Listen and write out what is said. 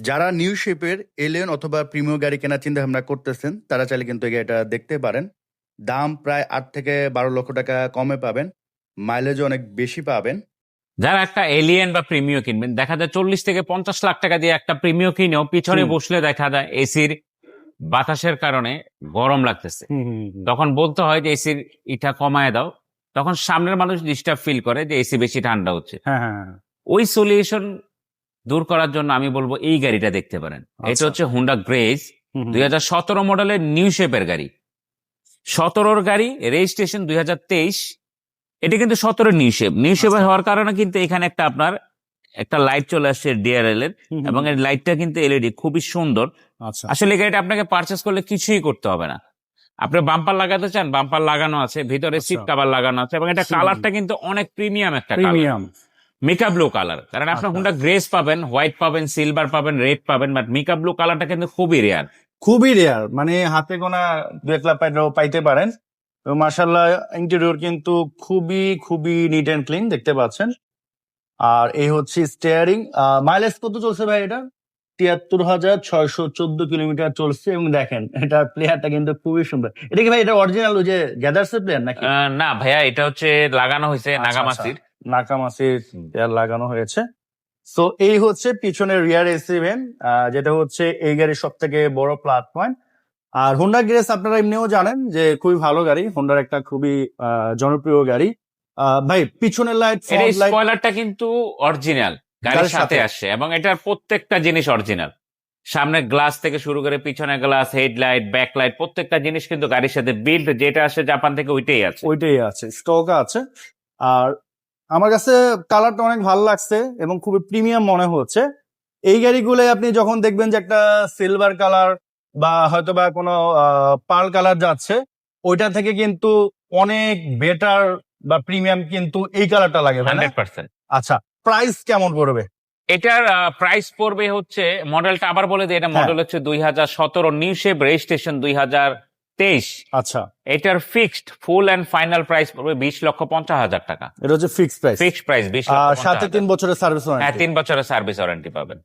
যারা নিউ শেপের এলিয়ন অথবা প্রিমিয় গাড়ি কেনার চিন্তা ভাবনা করতেছেন তারা চাইলে কিন্তু গাড়িটা দেখতে পারেন। দাম প্রায় আট থেকে বারো লক্ষ টাকা কমে পাবেন। মাইলেজও অনেক বেশি পাবেন। যারা একটা এলিয়েন বা প্রিমিও কিনবেন দেখা যায় চল্লিশ থেকে পঞ্চাশ লাখ টাকা দিয়ে একটা প্রিমিও কিনেও পিছনে বসলে দেখা যায় এসির বাতাসের কারণে গরম লাগতেছে। তখন বলতে হয় যে এসির ইটা কমায় দাও। তখন সামনের মানুষ ডিস্টার্ব ফিল করে যে এসি বেশি ঠান্ডা হচ্ছে। হ্যাঁ হ্যাঁ হ্যাঁ। ওই সলিউশন দূর করার জন্য আমি বলব এই গাড়িটা দেখতে পারেন এটা আচ্ছা। হচ্ছে হুন্ডা গ্রেজ। দুই হাজার সতেরো মডেলের নিউ শেপের গাড়ি সতেরোর গাড়ি রেজিস্ট্রেশন দুই হাজার তেইশ এটা কিন্তু সতেরো নিউ শেপ নিউ আচ্ছা। হওয়ার কারণে কিন্তু এখানে একটা আপনার একটা লাইট চলে আসছে ডিআরএল এর। এবং এর লাইটটা কিন্তু এলইডি খুবই সুন্দর আচ্ছা আসলে এই গাড়িটা আপনাকে পারচেস করলে কিছুই করতে হবে না আপনি বাম্পার লাগাতে চান বাম্পার লাগানো আছে ভিতরে আচ্ছা। সিট কাভার লাগানো আছে এবং এটা কালারটা কিন্তু অনেক প্রিমিয়াম একটা প্রিমিয়াম মিকা ব্লু কালার কারণ আপনার আচ্ছা। হুন্ডা গ্রেস পাবেন হোয়াইট পাবেন সিলভার পাবেন রেড পাবেন বাট মিকা ব্লু কালারটা কিন্তু খুবই রেয়ার খুবই রেয়ার মানে হাতে গোনা দু এক লাখ পাইতে পারেন। তো মার্শাল্লাহ ইন্টেরিয়র কিন্তু খুবই খুবই নিট অ্যান্ড ক্লিন দেখতে পাচ্ছেন। আর এই হচ্ছে স্টিয়ারিং মাইলেজ কত চলছে ভাই এটা? তিয়াত্তর হাজার ছয়শো চোদ্দ কিলোমিটার চলছে এবং দেখেন এটা প্লেয়ারটা কিন্তু খুবই সুন্দর। এটা কি ভাই এটা অরিজিনাল ওই যে গ্যাদার্স প্লেয়ার নাকি? না ভাইয়া এটা হচ্ছে লাগানো হয়েছে আচ্ছা, নাগামাসির নাকামাসির প্লেয়ার লাগানো হয়েছে। তো এই হচ্ছে পিছনে রিয়ার এসিভেন যেটা হচ্ছে এই গাড়ির সব থেকে বড় প্লাস পয়েন্ট আর হোন্ডা গ্রেস আপনারা এমনিও জানেন যে খুবই ভালো গাড়ি। হোন্ডার একটা খুবই জনপ্রিয় গাড়ি। ভাই পিছনের লাইট স্পয়লারটা কিন্তু অরিজিনাল গাড়ির সাথে। আসছে এবং এটার প্রত্যেকটা জিনিস অরিজিনাল সামনে গ্লাস থেকে শুরু করে পিছনে গ্লাস হেডলাইট ব্যাকলাইট প্রত্যেকটা জিনিস কিন্তু গাড়ির সাথে বিল্ড যেটা আসে জাপান থেকে ওইটাই আছে। ওইটাই আছে স্টক আছে। আর আমার কাছে কালারটা অনেক ভালো লাগছে এবং খুবই প্রিমিয়াম মনে হচ্ছে। এই গাড়িগুলো আপনি যখন দেখবেন যে একটা সিলভার কালার বা হয়তো বা কোনো পার্ল কালার যাচ্ছে ওইটা থেকে কিন্তু অনেক বেটার বা প্রিমিয়াম কিন্তু এই কালারটা লাগে হান্ড্রেড পার্সেন্ট। আচ্ছা প্রাইস কেমন পড়বে? এটার প্রাইস পড়বে হচ্ছে মডেলটা আবার বলে দিই এটা হ্যাঁ। মডেল হচ্ছে দুই হাজার সতেরো নিউ শেপ রেজিস্ট্রেশন দুই হাজার তেইশ। আচ্ছা। এটার fixed full and final price পড়বে বিশ লক্ষ পঞ্চাশ হাজার টাকা। এটা হচ্ছে ফিক্সড প্রাইস ফিক্সড প্রাইস বিশ সাথে তিন বছরের সার্ভিস হ্যাঁ তিন বছরের সার্ভিস ওয়ারেন্টি পাবেন।